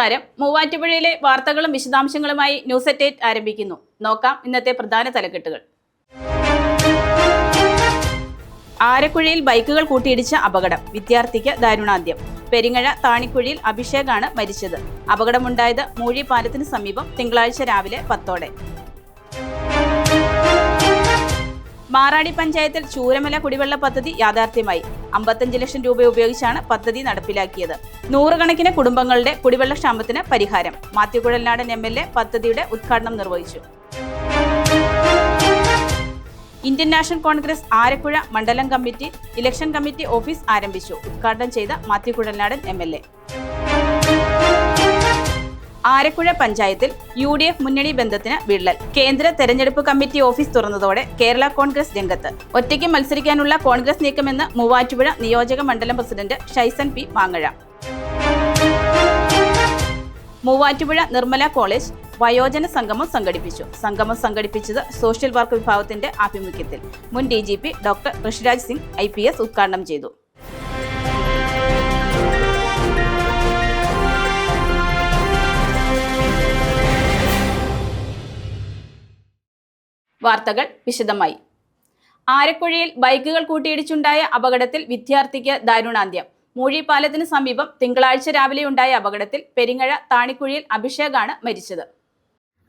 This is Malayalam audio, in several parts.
നമസ്കാരം. മൂവാറ്റുപുഴയിലെ വാർത്തകളും വിശദാംശങ്ങളുമായി ന്യൂസ് അറ്റ് എയ്റ്റ് ആരംഭിക്കുന്നു. നോക്കാം ഇന്നത്തെ പ്രധാന തലക്കെട്ടുകൾ. ആരക്കുഴയിൽ ബൈക്കുകൾ കൂട്ടിയിടിച്ച അപകടം. വിദ്യാർത്ഥിക്ക് ദാരുണാന്ത്യം. പെരിങ്ങഴ താണിക്കുഴിയിൽ അഭിഷേകാണ് മരിച്ചത്. അപകടമുണ്ടായത് മൂഴി പാലത്തിന് സമീപം തിങ്കളാഴ്ച രാവിലെ പത്തോടെ. മാറാടി പഞ്ചായത്തിൽ ചൂരമല കുടിവെള്ള പദ്ധതി യാഥാർത്ഥ്യമായി. അമ്പത്തഞ്ച് ലക്ഷം രൂപ ഉപയോഗിച്ചാണ് പദ്ധതി നടപ്പിലാക്കിയത്. നൂറുകണക്കിന് കുടുംബങ്ങളുടെ കുടിവെള്ള ക്ഷാമത്തിന് പരിഹാരം. Mathew Kuzhalnadan M L A പദ്ധതിയുടെ ഉദ്ഘാടനം നിർവഹിച്ചു. ഇന്ത്യൻ നാഷണൽ കോൺഗ്രസ് ആരക്കുഴ മണ്ഡലം കമ്മിറ്റി ഇലക്ഷൻ കമ്മിറ്റി ഓഫീസ് ആരംഭിച്ചു. ഉദ്ഘാടനം ചെയ്ത Mathew Kuzhalnadan M L A. Arakkuzha പഞ്ചായത്തിൽ യു ഡി എഫ് മുന്നണി ബന്ധത്തിന് വിള്ളൽ. കേന്ദ്ര തെരഞ്ഞെടുപ്പ് കമ്മിറ്റി ഓഫീസ് തുറന്നതോടെ കേരള കോൺഗ്രസ് രംഗത്ത്. ഒറ്റയ്ക്ക് മത്സരിക്കാനുള്ള കോൺഗ്രസ് നീക്കമെന്ന് മൂവാറ്റുപുഴ നിയോജക മണ്ഡലം പ്രസിഡന്റ് ഷൈസൻ പി മാങ്ങഴ. മൂവാറ്റുപുഴ നിർമ്മല കോളേജ് വയോജന സംഗമം സംഘടിപ്പിച്ചു. സംഗമം സംഘടിപ്പിച്ചത് സോഷ്യൽ വർക്ക് വിഭാഗത്തിന്റെ ആഭിമുഖ്യത്തിൽ. മുൻ D doctor Rishiraj Singh I ഉദ്ഘാടനം ചെയ്തു. വാർത്തകൾ വിശദമായി. ആരക്കുഴയിൽ ബൈക്കുകൾ കൂട്ടിയിടിച്ചുണ്ടായ അപകടത്തിൽ വിദ്യാർത്ഥിക്ക് ദാരുണാന്ത്യം. മൂഴി പാലത്തിന് സമീപം തിങ്കളാഴ്ച രാവിലെ ഉണ്ടായ അപകടത്തിൽ പെരിങ്ങഴ താണിക്കുഴിയിൽ അഭിഷേകാണ് മരിച്ചത്.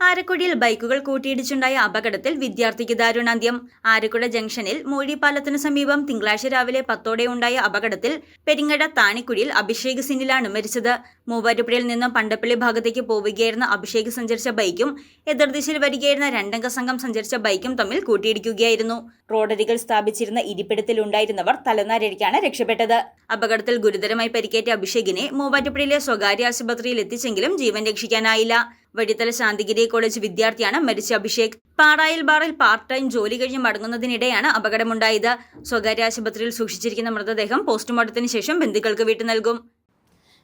ആരക്കുഴിയിൽ ബൈക്കുകൾ കൂട്ടിയിടിച്ചുണ്ടായ അപകടത്തിൽ വിദ്യാർത്ഥിക്ക് ദാരുണാന്ത്യം. ആരക്കുഴ ജംഗ്ഷനിൽ മൂഴിപ്പാലത്തിനു സമീപം തിങ്കളാഴ്ച രാവിലെ പത്തോടെ ഉണ്ടായ അപകടത്തിൽ പെരിങ്ങട താണിക്കുഴിയിൽ അഭിഷേക് സിനിലാണ് മരിച്ചത്. മൂവാറ്റുപുഴയിൽ നിന്ന് പണ്ടപ്പള്ളി ഭാഗത്തേക്ക് പോവുകയായിരുന്ന അഭിഷേക് സഞ്ചരിച്ച ബൈക്കും എതിർദിശയിൽ വരികയായിരുന്ന രണ്ടംഗ സംഘം സഞ്ചരിച്ച ബൈക്കും തമ്മിൽ കൂട്ടിയിടിക്കുകയായിരുന്നു. റോഡരികൾ സ്ഥാപിച്ചിരുന്ന ഇരിപ്പിടത്തിലുണ്ടായിരുന്നവർ തലനാരടിക്കാണ് രക്ഷപ്പെട്ടത്. അപകടത്തിൽ ഗുരുതരമായി പരിക്കേറ്റ അഭിഷേകിനെ മൂവാറ്റുപുഴയിലെ സ്വകാര്യ ആശുപത്രിയിൽ എത്തിച്ചെങ്കിലും ജീവൻ രക്ഷിക്കാനായില്ല. വഴിത്തല ശാന്തിഗിരി കോളേജ് വിദ്യാർത്ഥിയാണ് മരിച്ച അഭിഷേക്. പാറായിൽ ബാറിൽ പാർട്ട് ടൈം ജോലി കഴിഞ്ഞ് മടങ്ങുന്നതിനിടെയാണ് അപകടമുണ്ടായത്. സ്വകാര്യ ആശുപത്രിയിൽ സൂക്ഷിച്ചിരിക്കുന്ന മൃതദേഹം പോസ്റ്റ്മോർട്ടത്തിന് ശേഷം ബന്ധുക്കൾക്ക് വിട്ടു നൽകും.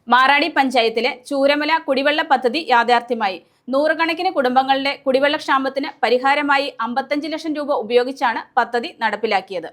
മാറാടി പഞ്ചായത്തിലെ ചൂരമല കുടിവെള്ള പദ്ധതി യാഥാർത്ഥ്യമായി. നൂറുകണക്കിന് കുടുംബങ്ങളുടെ കുടിവെള്ള ക്ഷാമത്തിന് പരിഹാരമായി അമ്പത്തഞ്ച് ലക്ഷം രൂപ ഉപയോഗിച്ചാണ് പദ്ധതി നടപ്പിലാക്കിയത്.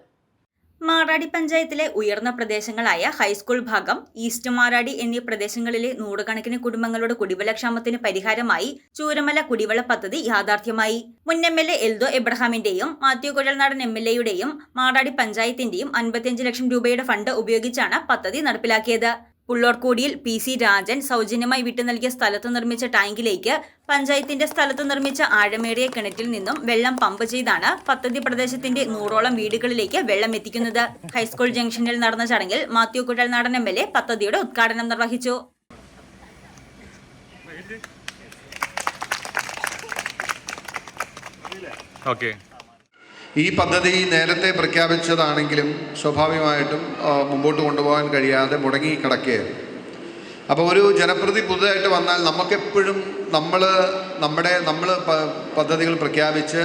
മാറാടി പഞ്ചായത്തിലെ ഉയർന്ന പ്രദേശങ്ങളായ ഹൈസ്കൂൾ ഭാഗം ഈസ്റ്റ് മാറാടി എന്നീ പ്രദേശങ്ങളിലെ നൂറുകണക്കിന് കുടുംബങ്ങളുടെ കുടിവെള്ളക്ഷാമത്തിന് പരിഹാരമായി ചൂരമല കുടിവെള്ള പദ്ധതി യാഥാർത്ഥ്യമായി. മുൻ എം എൽ എ എൽദോ എബ്രഹാമിന്റെയും മാത്യു കുഴൽനാടൻ എം എൽ എയുടെയും മാറാടി പഞ്ചായത്തിന്റെയും അൻപത്തിയഞ്ച് ലക്ഷം രൂപയുടെ ഫണ്ട് ഉപയോഗിച്ചാണ് പദ്ധതി നടപ്പിലാക്കിയത്. പുള്ളോർക്കോടിയിൽ പി സി രാജൻ സൗജന്യമായി വിട്ടു നൽകിയ സ്ഥലത്ത് നിർമ്മിച്ച ടാങ്കിലേക്ക് പഞ്ചായത്തിന്റെ സ്ഥലത്ത് നിർമ്മിച്ച ആഴമേറിയ കിണറ്റിൽ നിന്നും വെള്ളം പമ്പ് ചെയ്താണ് പദ്ധതി പ്രദേശത്തിന്റെ നൂറോളം വീടുകളിലേക്ക് വെള്ളം എത്തിക്കുന്നത്. ഹൈസ്കൂൾ ജംഗ്ഷനിൽ നടന്ന ചടങ്ങിൽ Mathew Kuzhalnadan M L A പദ്ധതിയുടെ ഉദ്ഘാടനം നിർവഹിച്ചു. ഓക്കെ. ഈ പദ്ധതി നേരത്തെ പ്രഖ്യാപിച്ചതാണെങ്കിലും സ്വാഭാവികമായിട്ടും മുമ്പോട്ട് കൊണ്ടുപോകാൻ കഴിയാതെ മുടങ്ങി കിടക്കുകയായിരുന്നു അപ്പോൾ ഒരു ജനപ്രതി പുതുതായിട്ട് വന്നാൽ നമുക്കെപ്പോഴും നമ്മൾ നമ്മുടെ നമ്മൾ പദ്ധതികൾ പ്രഖ്യാപിച്ച്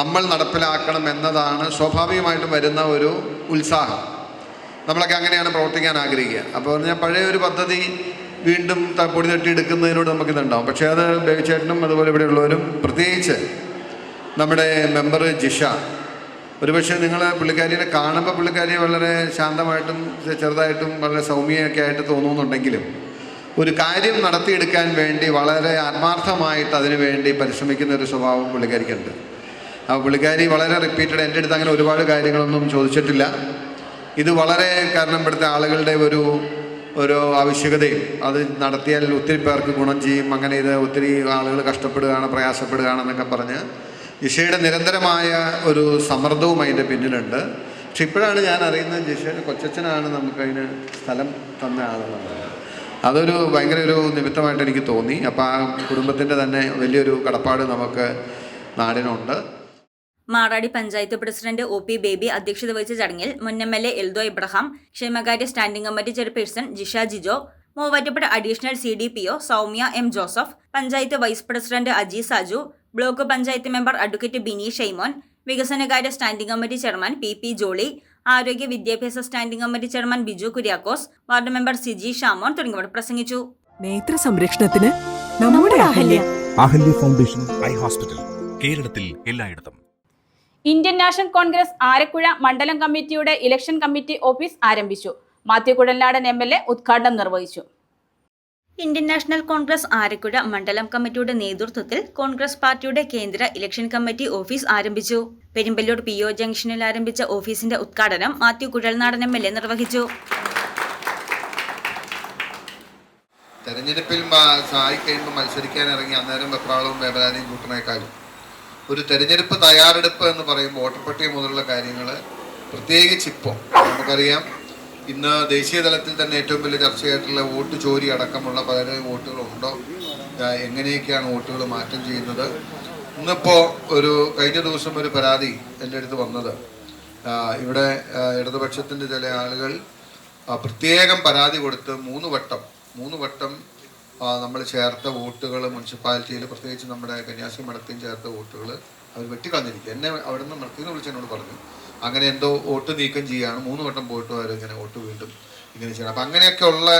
നമ്മൾ നടപ്പിലാക്കണം എന്നതാണ് സ്വാഭാവികമായിട്ടും വരുന്ന ഒരു ഉത്സാഹം. നമ്മളൊക്കെ അങ്ങനെയാണ് പ്രവർത്തിക്കാൻ ആഗ്രഹിക്കുക. അപ്പോൾ പറഞ്ഞാൽ പഴയ ഒരു പദ്ധതി വീണ്ടും പൊടി തട്ടി എടുക്കുന്നതിനോട് നമുക്ക് ഇതുണ്ടാവും. പക്ഷേ അത് ബേബിച്ചേട്ടനും അതുപോലെ ഇവിടെയുള്ളവരും പ്രത്യേകിച്ച് നമ്മുടെ മെമ്പർ ജിഷ ഒരുപക്ഷെ നിങ്ങൾ പുള്ളിക്കാരിനെ കാണുമ്പോൾ പുള്ളിക്കാരി വളരെ ശാന്തമായിട്ടും ചെറുതായിട്ടും വളരെ സൗമ്യമൊക്കെ ആയിട്ട് തോന്നുന്നുണ്ടെങ്കിലും ഒരു കാര്യം നടത്തിയെടുക്കാൻ വേണ്ടി വളരെ ആത്മാർത്ഥമായിട്ട് അതിനു വേണ്ടി പരിശ്രമിക്കുന്ന ഒരു സ്വഭാവം പുള്ളിക്കാരിക്കുണ്ട്. ആ പുള്ളിക്കാരി വളരെ റിപ്പീറ്റഡ് എന്റെ അടുത്ത് അങ്ങനെ ഒരുപാട് കാര്യങ്ങളൊന്നും ചോദിച്ചിട്ടില്ല. ഇത് വളരെ കാരണം ആളുകളുടെ ഒരു ഒരു ആവശ്യകതയും അത് നടത്തിയാൽ ഒത്തിരി പേർക്ക് ഗുണം ചെയ്യും അങ്ങനെ ഇത് ഒത്തിരി ആളുകൾ കഷ്ടപ്പെടുകയാണ് പ്രയാസപ്പെടുകയാണെന്നൊക്കെ പറഞ്ഞ് ജിഷയുടെ നിരന്തരമായ ഒരു സമ്മർദ്ദവും അതിന്റെ പിന്നിലുണ്ട്. പക്ഷെ ഇപ്പോഴാണ് ഞാൻ അറിയുന്നത് ജിഷയുടെ കൊച്ചച്ഛനാണ് നമുക്കതിന് സ്ഥലം തന്ന ആളെന്നുള്ളത്. അതൊരു ഭയങ്കര ഒരു നിമിത്തമായിട്ട് എനിക്ക് തോന്നി. അപ്പോൾ ആ കുടുംബത്തിന്റെ തന്നെ വലിയൊരു കടപ്പാട് നമുക്ക് നാടിനുണ്ട്. Maradi panchayat president O P Baby അധ്യക്ഷത വഹിച്ച ചടങ്ങിൽ മുൻ M L A Eldo Ibrahim ക്ഷേമകാര്യ standing committee chairperson Jisha Jijo Muvattupuzha additional C D P O Soumya M Joseph panchayat vice president Aji Saju block panchayat member advocate Bini Shymon വികസനകാര്യ standing committee chairman P P Jolly ആരോഗ്യ വിദ്യാഭ്യാസ standing committee chairman Biju Kuriakose ward member Siji Shamon തുടങ്ങിയവർ പ്രസംഗിച്ചു. നേത്ര സംരക്ഷണത്തിന് നമ്മുടെ Ahalya. Ahalya. Foundation eye hospital കേരളത്തിൽ എല്ലായിടത്തും. ഇന്ത്യൻ നാഷണൽ കോൺഗ്രസ് ആരക്കുഴ മണ്ഡലം കമ്മിറ്റിയുടെ ഇലക്ഷൻ കമ്മിറ്റി ഓഫീസ് ആരംഭിച്ചു. Mathew Kuzhalnadan M L A ഉദ്ഘാടനം നിർവഹിച്ചു. ഇന്ത്യൻ നാഷണൽ കോൺഗ്രസ് ആരക്കുഴ മണ്ഡലം കമ്മിറ്റിയുടെ നേതൃത്വത്തിൽ കോൺഗ്രസ് പാർട്ടിയുടെ കേന്ദ്ര ഇലക്ഷൻ കമ്മിറ്റി ഓഫീസ് ആരംഭിച്ചു. പെരുമ്പല്ലൂർ പി ഒ ജംഗ്ഷനിൽ ആരംഭിച്ച ഓഫീസിന്റെ ഉദ്ഘാടനം Mathew Kuzhalnadan M L A നിർവഹിച്ചു. തെരഞ്ഞെടുപ്പിൽ ആയിക്കഴിയുമ്പോൾ മത്സരിക്കാൻ ഇറങ്ങി അന്നേരം വെപ്രാളവും വേപരാതിയും കൂട്ടണേക്കാളും. ഒരു തെരഞ്ഞെടുപ്പ് തയ്യാറെടുപ്പ് എന്ന് പറയുമ്പോൾ വോട്ടർപട്ടിക മുതലുള്ള കാര്യങ്ങൾ പ്രത്യേകിച്ച് ഇപ്പോൾ നമുക്കറിയാം ഇന്ന് ദേശീയ തലത്തിൽ തന്നെ ഏറ്റവും വലിയ ചർച്ചയായിട്ടുള്ള വോട്ട് ചോരി അടക്കമുള്ള പലരും വോട്ടുകളുണ്ടോ? എങ്ങനെയൊക്കെയാണ് വോട്ടുകൾ മാറ്റം ചെയ്യുന്നത്? ഇന്നിപ്പോൾ ഒരു കഴിഞ്ഞ ദിവസം ഒരു പരാതി എന്റെ അടുത്ത് വന്നത്. ഇവിടെ ഇടതുപക്ഷത്തിന്റെ ചില ആളുകൾ പ്രത്യേകം പരാതി കൊടുത്ത് മൂന്ന് വട്ടം മൂന്ന് വട്ടം നമ്മൾ ചേർത്ത വോട്ടുകൾ മുനിസിപ്പാലിറ്റിയിൽ പ്രത്യേകിച്ച് നമ്മുടെ കന്യാസി മഠത്തിൽ ചേർത്ത വോട്ടുകൾ അവർ വെട്ടിക്കളഞ്ഞിരിക്കുക. എന്നെ അവിടെ നിന്ന് മഠത്തിൽ നിന്ന് വിളിച്ച് എന്നോട് പറഞ്ഞു അങ്ങനെ എന്തോ വോട്ട് നീക്കം ചെയ്യുകയാണ് മൂന്ന് വട്ടം പോയിട്ട് അവർ ഇങ്ങനെ വോട്ട് വീണ്ടും ഇങ്ങനെ ചെയ്യണം. അപ്പം അങ്ങനെയൊക്കെ ഉള്ള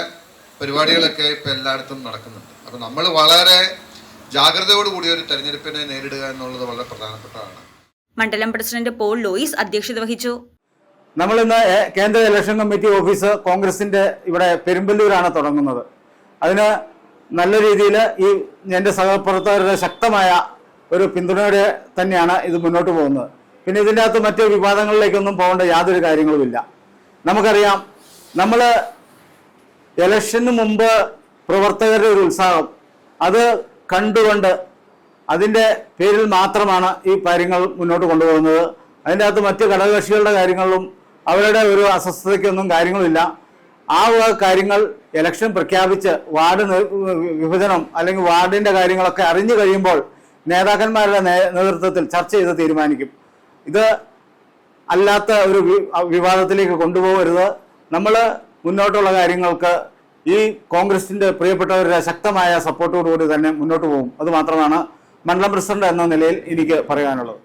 പരിപാടികളൊക്കെ ഇപ്പം എല്ലായിടത്തും നടക്കുന്നുണ്ട്. അപ്പം നമ്മൾ വളരെ ജാഗ്രതയോട് കൂടി ഒരു തെരഞ്ഞെടുപ്പിനെ നേരിടുക എന്നുള്ളത് വളരെ പ്രധാനപ്പെട്ടതാണ്. മണ്ഡലം പ്രസിഡന്റ് പോൾ ലോയിസ് അധ്യക്ഷത വഹിച്ചു. നമ്മൾ ഇന്ന് കേന്ദ്ര ഇലക്ഷൻ കമ്മിറ്റി ഓഫീസ് കോൺഗ്രസിന്റെ ഇവിടെ പെരുമ്പല്ലൂരാണ് തുടങ്ങുന്നത്. അതിന് നല്ല രീതിയിൽ ഈ എന്റെ സഹപ്രവർത്തകരുടെ ശക്തമായ ഒരു പിന്തുണയോടെ തന്നെയാണ് ഇത് മുന്നോട്ട് പോകുന്നത്. പിന്നെ ഇതിന്റെ അകത്ത് മറ്റ് വിവാദങ്ങളിലേക്കൊന്നും പോകേണ്ട യാതൊരു കാര്യങ്ങളുമില്ല. നമുക്കറിയാം നമ്മൾ ഇലക്ഷന് മുമ്പ് പ്രവർത്തകരുടെ ഒരു ഉത്സാഹം. അത് കണ്ടുകൊണ്ട് അതിന്റെ പേരിൽ മാത്രമാണ് ഈ കാര്യങ്ങൾ മുന്നോട്ട് കൊണ്ടുപോകുന്നത്. അതിന്റെ അകത്ത് മറ്റ് ഘടകകക്ഷികളുടെ കാര്യങ്ങളിലും അവരുടെ ഒരു അസ്വസ്ഥതയ്ക്കൊന്നും കാര്യങ്ങളില്ല ആ കാര്യങ്ങൾ ഇലക്ഷൻ പ്രഖ്യാപിച്ച് വാർഡ് വിഭജനം അല്ലെങ്കിൽ വാർഡിന്റെ കാര്യങ്ങളൊക്കെ അറിഞ്ഞു കഴിയുമ്പോൾ നേതാക്കന്മാരുടെ നേതൃത്വത്തിൽ ചർച്ച ചെയ്ത് തീരുമാനിക്കും. ഇത് അല്ലാത്ത ഒരു വിവാദത്തിലേക്ക് കൊണ്ടുപോകരുത്. നമ്മൾ മുന്നോട്ടുള്ള കാര്യങ്ങൾക്ക് ഈ കോൺഗ്രസിന്റെ പ്രിയപ്പെട്ടവരുടെ ശക്തമായ സപ്പോർട്ടോടുകൂടി തന്നെ മുന്നോട്ട് പോകും. അത് മാത്രമാണ് മണ്ഡലം പ്രസിഡന്റ് എന്ന നിലയിൽ എനിക്ക് പറയാനുള്ളത്.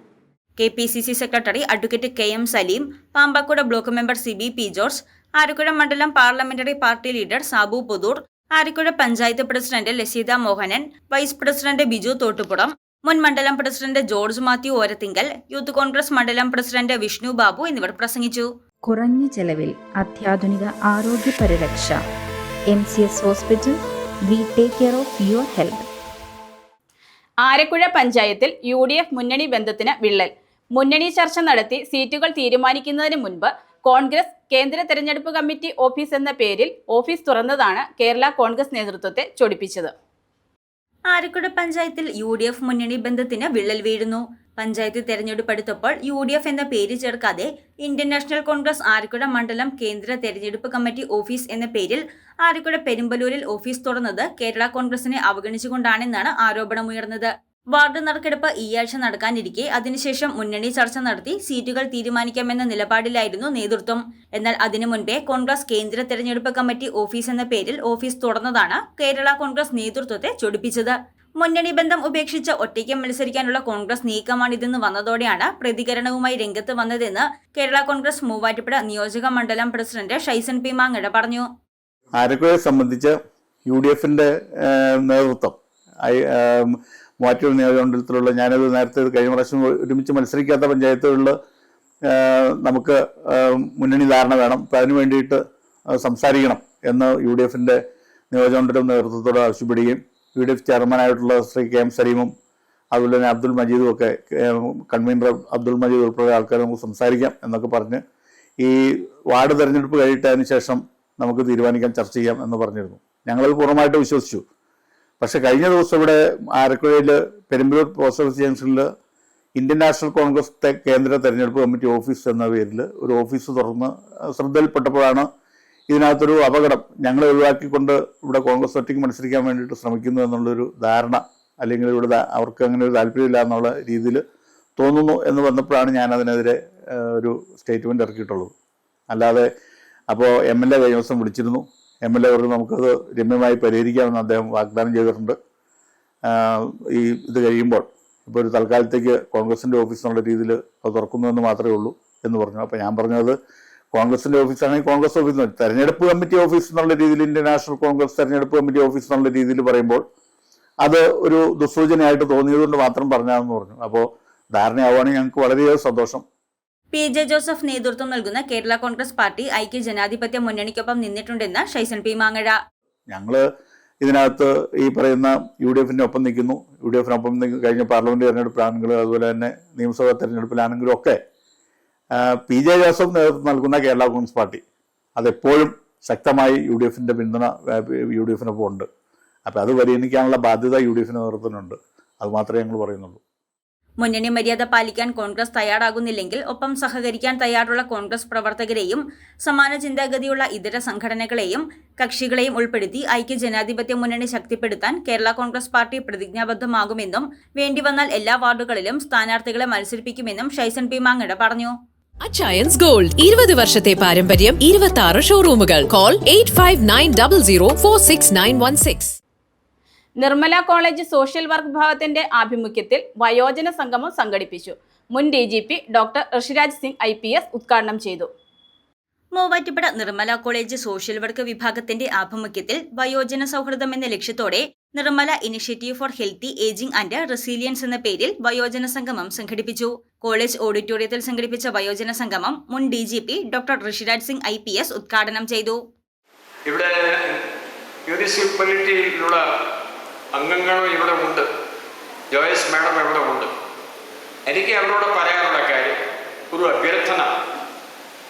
K P C C secretary advocate K M Saleem Pampakuda block member C B P George Arakkuzha മണ്ഡലം parliamentary party leader Sabu Puthoor Arakkuzha panchayat president Laseetha Mohanan vice president Biju Thottupuram മുൻ മണ്ഡലം പ്രസിഡന്റ് ജോർജ് മാത്യു ഓരത്തിങ്കൽ യൂത്ത് കോൺഗ്രസ് മണ്ഡലം പ്രസിഡന്റ് വിഷ്ണു ബാബു എന്നിവർ പ്രസംഗിച്ചു. കുറഞ്ഞ ചെലവിൽ അത്യാധുനിക ആരോഗ്യ പരിരക്ഷ. M C S hospital we take care of your health. Arakkuzha പഞ്ചായത്തിൽ യു ഡി എഫ് മുന്നണി ബന്ധത്തിന് വിള്ളൽ. മുന്നണി ചർച്ച നടത്തി സീറ്റുകൾ തീരുമാനിക്കുന്നതിന് മുൻപ് കോൺഗ്രസ് കേന്ദ്ര തെരഞ്ഞെടുപ്പ് കമ്മിറ്റി ഓഫീസ് എന്ന പേരിൽ ഓഫീസ് തുറന്നതാണ് കേരള കോൺഗ്രസ് നേതൃത്വത്തെ ചൊടിപ്പിച്ചത്. ആരക്കുട പഞ്ചായത്തിൽ യു ഡി എഫ് മുന്നണി ബന്ധത്തിന് വിള്ളൽ വീഴുന്നു. പഞ്ചായത്ത് തെരഞ്ഞെടുപ്പ് അടുത്തപ്പോൾ യു ഡി എഫ് എന്ന പേര് ചേർക്കാതെ ഇന്ത്യൻ നാഷണൽ കോൺഗ്രസ് ആരക്കുട മണ്ഡലം കേന്ദ്ര തെരഞ്ഞെടുപ്പ് കമ്മിറ്റി ഓഫീസ് എന്ന പേരിൽ ആരക്കുട പെരുമ്പലൂരിൽ ഓഫീസ് തുറന്നത് കേരള കോൺഗ്രസിനെ അവഗണിച്ചുകൊണ്ടാണെന്നാണ് ആരോപണമുയർന്നത്. വാർഡ് നറുക്കെടുപ്പ് ഈ ആഴ്ച നടക്കാനിരിക്കെ. അതിനുശേഷം മുന്നണി ചർച്ച നടത്തി സീറ്റുകൾ തീരുമാനിക്കാമെന്ന നിലപാടിലായിരുന്നു നേതൃത്വം. എന്നാൽ അതിനു മുൻപേ കോൺഗ്രസ് കേന്ദ്ര തെരഞ്ഞെടുപ്പ് കമ്മിറ്റി ഓഫീസ് എന്ന പേരിൽ ഓഫീസ് തുറന്നതാണ് കേരള കോൺഗ്രസ് നേതൃത്വത്തെ ചൊടിപ്പിച്ചത്. മുന്നണി ബന്ധം ഉപേക്ഷിച്ച് ഒറ്റയ്ക്ക് മത്സരിക്കാനുള്ള കോൺഗ്രസ് നീക്കമാണിതെന്ന് വന്നതോടെയാണ് പ്രതികരണവുമായി രംഗത്ത് വന്നതെന്ന് കേരള കോൺഗ്രസ് മൂവാറ്റുപുഴ നിയോജക മണ്ഡലം പ്രസിഡന്റ് ഷൈസൻ പി മാങ്ങട പറഞ്ഞു. ആരക്കുഴയെ സംബന്ധിച്ച് യു ഡി എഫിന്റെ നേതൃത്വം. മൂവാറ്റൂർ നിയോജകമണ്ഡലത്തിലുള്ള ഞാനത് നേരത്തെ കഴിഞ്ഞ പ്രാവശ്യം ഒരുമിച്ച് മത്സരിക്കാത്ത പഞ്ചായത്തുകളിൽ നമുക്ക് മുന്നണി ധാരണ വേണം. അപ്പം അതിനു വേണ്ടിയിട്ട് സംസാരിക്കണം എന്ന് യു ഡി എഫിന്റെ നിയോജകമണ്ഡലം നേതൃത്വത്തോട് ആവശ്യപ്പെടുകയും യു ഡി എഫ് ചെയർമാനായിട്ടുള്ള ശ്രീ കെ എം സലീമും അതുപോലെ തന്നെ അബ്ദുൽ മജീദും ഒക്കെ കൺവീനർ അബ്ദുൽ മജീദ് ഉൾപ്പെടെ ആൾക്കാർ നമുക്ക് സംസാരിക്കാം എന്നൊക്കെ പറഞ്ഞ് ഈ വാർഡ് തെരഞ്ഞെടുപ്പ് കഴിയിട്ടതിന് ശേഷം നമുക്ക് തീരുമാനിക്കാൻ ചർച്ച ചെയ്യാം എന്ന് പറഞ്ഞിരുന്നു. ഞങ്ങളത് പൂർണമായിട്ട് വിശ്വസിച്ചു. പക്ഷെ കഴിഞ്ഞ ദിവസം ഇവിടെ ആരക്കുഴയിൽ പെരുമ്പലൂർ പോസ്റ്റ് ഓഫീസ് ജംഗ്ഷനിൽ ഇന്ത്യൻ നാഷണൽ കോൺഗ്രസ് കേന്ദ്ര തെരഞ്ഞെടുപ്പ് കമ്മിറ്റി ഓഫീസ് എന്ന പേരിൽ ഒരു ഓഫീസ് തുറന്ന് ശ്രദ്ധയിൽപ്പെട്ടപ്പോഴാണ് ഇതിനകത്തൊരു അപകടം ഞങ്ങളെ ഒഴിവാക്കിക്കൊണ്ട് ഇവിടെ കോൺഗ്രസ് ഒറ്റയ്ക്ക് മത്സരിക്കാൻ വേണ്ടിയിട്ട് ശ്രമിക്കുന്നു എന്നുള്ളൊരു ധാരണ അല്ലെങ്കിൽ ഇവിടെ അവർക്ക് അങ്ങനെ ഒരു താല്പര്യമില്ല എന്നുള്ള രീതിയിൽ തോന്നുന്നു എന്ന് വന്നപ്പോഴാണ് ഞാൻ അതിനെതിരെ ഒരു സ്റ്റേറ്റ്മെന്റ് ഇറക്കിയിട്ടുള്ളത്. അല്ലാതെ അപ്പോൾ എം എൽ എ കഴിഞ്ഞ ദിവസം വിളിച്ചിരുന്നു. എം എൽ എ പറഞ്ഞു നമുക്കത് രമ്യമായി പരിഹരിക്കാമെന്ന് അദ്ദേഹം വാഗ്ദാനം ചെയ്തിട്ടുണ്ട്. ഈ ഇത് കഴിയുമ്പോൾ ഇപ്പോൾ ഒരു തൽക്കാലത്തേക്ക് കോൺഗ്രസിന്റെ ഓഫീസ് എന്നുള്ള രീതിയിൽ അത് തുറക്കുന്നു എന്ന് മാത്രമേ ഉള്ളൂ എന്ന് പറഞ്ഞു. അപ്പോൾ ഞാൻ പറഞ്ഞത് കോൺഗ്രസിന്റെ ഓഫീസാണെങ്കിൽ കോൺഗ്രസ് ഓഫീസ് തെരഞ്ഞെടുപ്പ് കമ്മിറ്റി ഓഫീസ് എന്നുള്ള രീതിയിൽ ഇന്ത്യൻ നാഷണൽ കോൺഗ്രസ് തെരഞ്ഞെടുപ്പ് കമ്മിറ്റി ഓഫീസ് എന്നുള്ള രീതിയിൽ പറയുമ്പോൾ അത് ഒരു ദുസൂചനയായിട്ട് തോന്നിയതുകൊണ്ട് മാത്രം പറഞ്ഞാണെന്ന് പറഞ്ഞു. അപ്പോൾ ധാരണയാവുകയാണെങ്കിൽ ഞങ്ങൾക്ക് വളരെയേറെ സന്തോഷം. പി ജെ ജോസഫ് നേതൃത്വം നൽകുന്ന കേരള കോൺഗ്രസ് പാർട്ടി ഐക്യ ജനാധിപത്യ മുന്നണിക്കൊപ്പം നിന്നിട്ടുണ്ടെന്ന് ഷൈസൻ പി മാങ്ങഴ. ഞങ്ങൾ ഇതിനകത്ത് ഈ പറയുന്ന യു ഡി എഫിന്റെ ഒപ്പം നിൽക്കുന്നു. യു ഡി എഫിനൊപ്പം കഴിഞ്ഞ പാർലമെന്റ് തെരഞ്ഞെടുപ്പിലാണെങ്കിലും അതുപോലെ തന്നെ നിയമസഭാ തെരഞ്ഞെടുപ്പിലാണെങ്കിലും ഒക്കെ പി ജെ ജോസഫ് നേതൃത്വം നൽകുന്ന കേരള കോൺഗ്രസ് പാർട്ടി. അതെപ്പോഴും ശക്തമായി യു ഡി എഫിന്റെ പിന്തുണ യു ഡി എഫിനൊപ്പം ഉണ്ട് അപ്പോൾ അത് പരിഗണിക്കാനുള്ള ബാധ്യത യു ഡി എഫിന് നേതൃത്വത്തിനുണ്ട്. അത് മാത്രമേ ഞങ്ങൾ പറയുന്നുള്ളൂ. മുന്നണി മര്യാദ പാലിക്കാൻ കോൺഗ്രസ് തയ്യാറാകുന്നില്ലെങ്കിൽ ഒപ്പം സഹകരിക്കാൻ തയ്യാറുള്ള കോൺഗ്രസ് പ്രവർത്തകരെയും സമാന ചിന്താഗതിയുള്ള ഇതര സംഘടനകളെയും കക്ഷികളെയും ഉൾപ്പെടുത്തി ഐക്യ ജനാധിപത്യ മുന്നണി ശക്തിപ്പെടുത്താൻ കേരള കോൺഗ്രസ് പാർട്ടി പ്രതിജ്ഞാബദ്ധമാകുമെന്നും വേണ്ടിവന്നാൽ എല്ലാ വാർഡുകളിലും സ്ഥാനാർത്ഥികളെ മത്സരിപ്പിക്കുമെന്നും ഷൈസൻ പി മാങ്ങട പറഞ്ഞു. അച്ചയൻസ് ഗോൾഡ് ഇരുപത് വർഷത്തെ പാരമ്പര്യം ഇരുപത്തി ആറ് ഷോറൂമുകൾ call eight five nine double zero four six nine one six Nirmala college social work വിഭാഗത്തിന്റെ ആഭിമുഖ്യത്തിൽ വയോജന സംഗമം സംഘടിപ്പിച്ചു. മുൻ D G P doctor Rishiraj Singh I P S ഉദ്ഘാടനം ചെയ്തു. Muvattupuzha Nirmala college social work വിഭാഗത്തിന്റെ ആഭിമുഖ്യത്തിൽ വയോജന സൗഹൃദം എന്ന ലക്ഷ്യത്തോടെ Nirmala initiative for healthy ageing and resilience എന്ന പേരിൽ വയോജന സംഗമം സംഘടിപ്പിച്ചു. കോളേജ് ഓഡിറ്റോറിയത്തിൽ സംഘടിപ്പിച്ച വയോജന സംഗമം മുൻ D G P doctor Rishiraj Singh I P S ഉദ്ഘാടനം ചെയ്തു. ഇവിടെ അംഗങ്ങളും ഇവിടെ ഉണ്ട്. ജോയസ് മാഡം ഇവിടെ ഉണ്ട്. എനിക്ക് അവരോട് പറയാനുള്ള കാര്യം ഒരു അഭ്യർത്ഥന.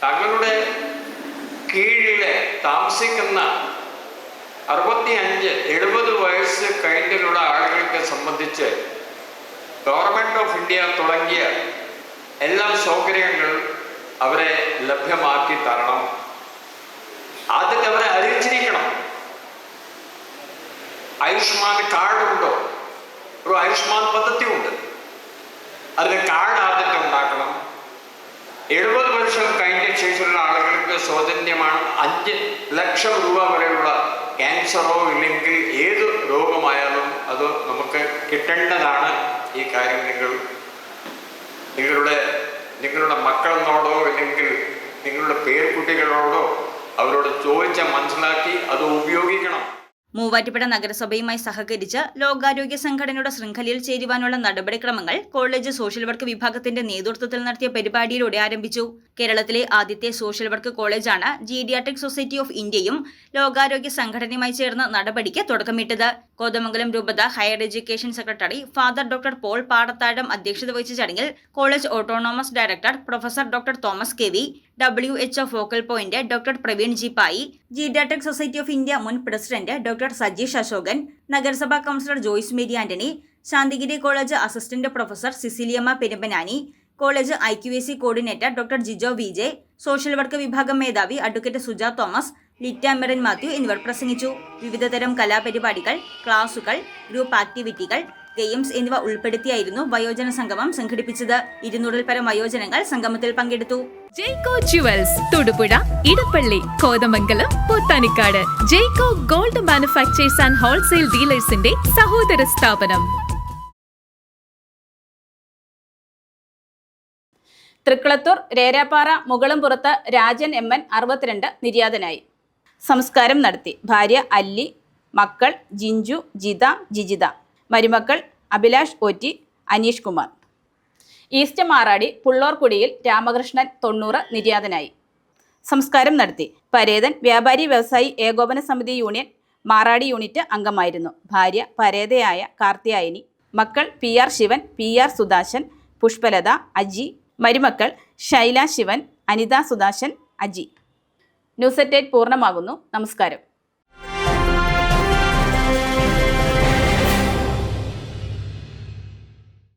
തങ്ങളുടെ കീഴിലെ താമസിക്കുന്ന അറുപത്തി അഞ്ച് എഴുപത് വയസ്സ് കഴിഞ്ഞിലുള്ള ആളുകൾക്ക് സംബന്ധിച്ച് ഗവൺമെന്റ് ഓഫ് ഇന്ത്യ തുടങ്ങിയ എല്ലാ സൗകര്യങ്ങളും അവരെ ലഭ്യമാക്കി തരണം. ആദ്യത്തെ അവരെ ആയുഷ്മാൻ കാർഡ് ഉണ്ടോ ഒരു ആയുഷ്മാൻ പദ്ധതി ഉണ്ട് അതിന് കാർഡ് ആദ്യത്തെ ഉണ്ടാക്കണം. എഴുപത് വർഷം കഴിഞ്ഞ ശേഷമുള്ള ആളുകൾക്ക് സ്വാതന്ത്ര്യമാണ് അഞ്ച് ലക്ഷം രൂപ വരെയുള്ള ക്യാൻസറോ ഇല്ലെങ്കിൽ ഏത് രോഗമായാലും അത് നമുക്ക് കിട്ടേണ്ടതാണ് ഈ കാര്യം. നിങ്ങൾ നിങ്ങളുടെ നിങ്ങളുടെ മക്കളെന്നോടോ അല്ലെങ്കിൽ നിങ്ങളുടെ പേർക്കുട്ടികളോടോ അവരോട് ചോദിച്ച മനസ്സിലാക്കി അത് ഉപയോഗിക്കണം. മൂവാറ്റുപുഴ നഗരസഭയുമായി സഹകരിച്ച് ലോകാരോഗ്യ സംഘടനയുടെ ശൃംഖലയിൽ ചേരുവാനുള്ള നടപടിക്രമങ്ങൾ കോളേജ് സോഷ്യൽ വർക്ക് വിഭാഗത്തിന്റെ നേതൃത്വത്തിൽ നടത്തിയ പരിപാടിയിലൂടെ ആരംഭിച്ചു കേരളത്തിലെ ആദ്യത്തെ സോഷ്യൽ വർക്ക് കോളേജാണ് ജീഡിയാട്രിക് സൊസൈറ്റി ഓഫ് ഇന്ത്യയും ലോകാരോഗ്യ സംഘടനയുമായി ചേർന്ന് നടപടിക്ക് തുടക്കമിട്ടത്. കോതമംഗലം രൂപത higher education secretary father doctor Paul Padathazham അധ്യക്ഷത വഹിച്ച ചടങ്ങിൽ college autonomous director professor doctor Thomas K V W H focal point doctor Praveen G Pai geriatric society of India മുൻ പ്രസിഡന്റ് ഡോക്ടർ സജീഷ് അശോകൻ നഗരസഭാ councillor Joyce Mary Antony Santhigiri college assistant professor Siciliamma Perumpanani college I Q S C coordinator doctor Jijo V J social work വിഭാഗം മേധാവി അഡ്വക്കേറ്റ് സുജ തോമസ് ലിറ്റ മാത്യു എന്നിവർ പ്രസംഗിച്ചു. വിവിധതരം കലാപരിപാടികൾ ക്ലാസുകൾ ഗ്രൂപ്പ് ആക്ടിവിറ്റികൾ ഗെയിംസ് എന്നിവ ഉൾപ്പെടുത്തിയായിരുന്നു വയോജന സംഗമം സംഘടിപ്പിച്ചത്. ഇരുന്നൂറിൽ പരം വയോജനങ്ങൾ സംഗമത്തിൽ പങ്കെടുത്തു. Jaico jewels Thodupuzha Edappally Kothamangalam Puthanikkad. Jaico gold manufacturers and wholesale ഡീലേഴ്സിന്റെ സഹോദര സ്ഥാപനം. തൃക്കുളത്തൂർ രേരാപ്പാറ മുകളംപുറത്ത് രാജൻ എം എൻ അറുപത്തിരണ്ട് നിര്യാതനായി. സംസ്കാരം നടത്തി. ഭാര്യ അല്ലി മക്കൾ ജിഞ്ചു ജിത ജിജിത. മരുമക്കൾ അഭിലാഷ് ഓറ്റി അനീഷ് കുമാർ. ഈസ്റ്റ് മാറാടി പുള്ളോർകുടിയിൽ രാമകൃഷ്ണൻ തൊണ്ണൂറ് നിര്യാതനായി. സംസ്കാരം നടത്തി. പരേതൻ വ്യാപാരി വ്യവസായി ഏകോപന സമിതി യൂണിയൻ മാറാടി യൂണിറ്റ് അംഗമായിരുന്നു. ഭാര്യ പരേതയായ കാർത്തിയായനി. മക്കൾ P R Shivan P R Sudashan Pushpalatha Aji മരുമക്കൾ Shaila Shivan Anitha Sudashan Aji. News at eight പൂർണമാകുന്നു. നമസ്കാരം.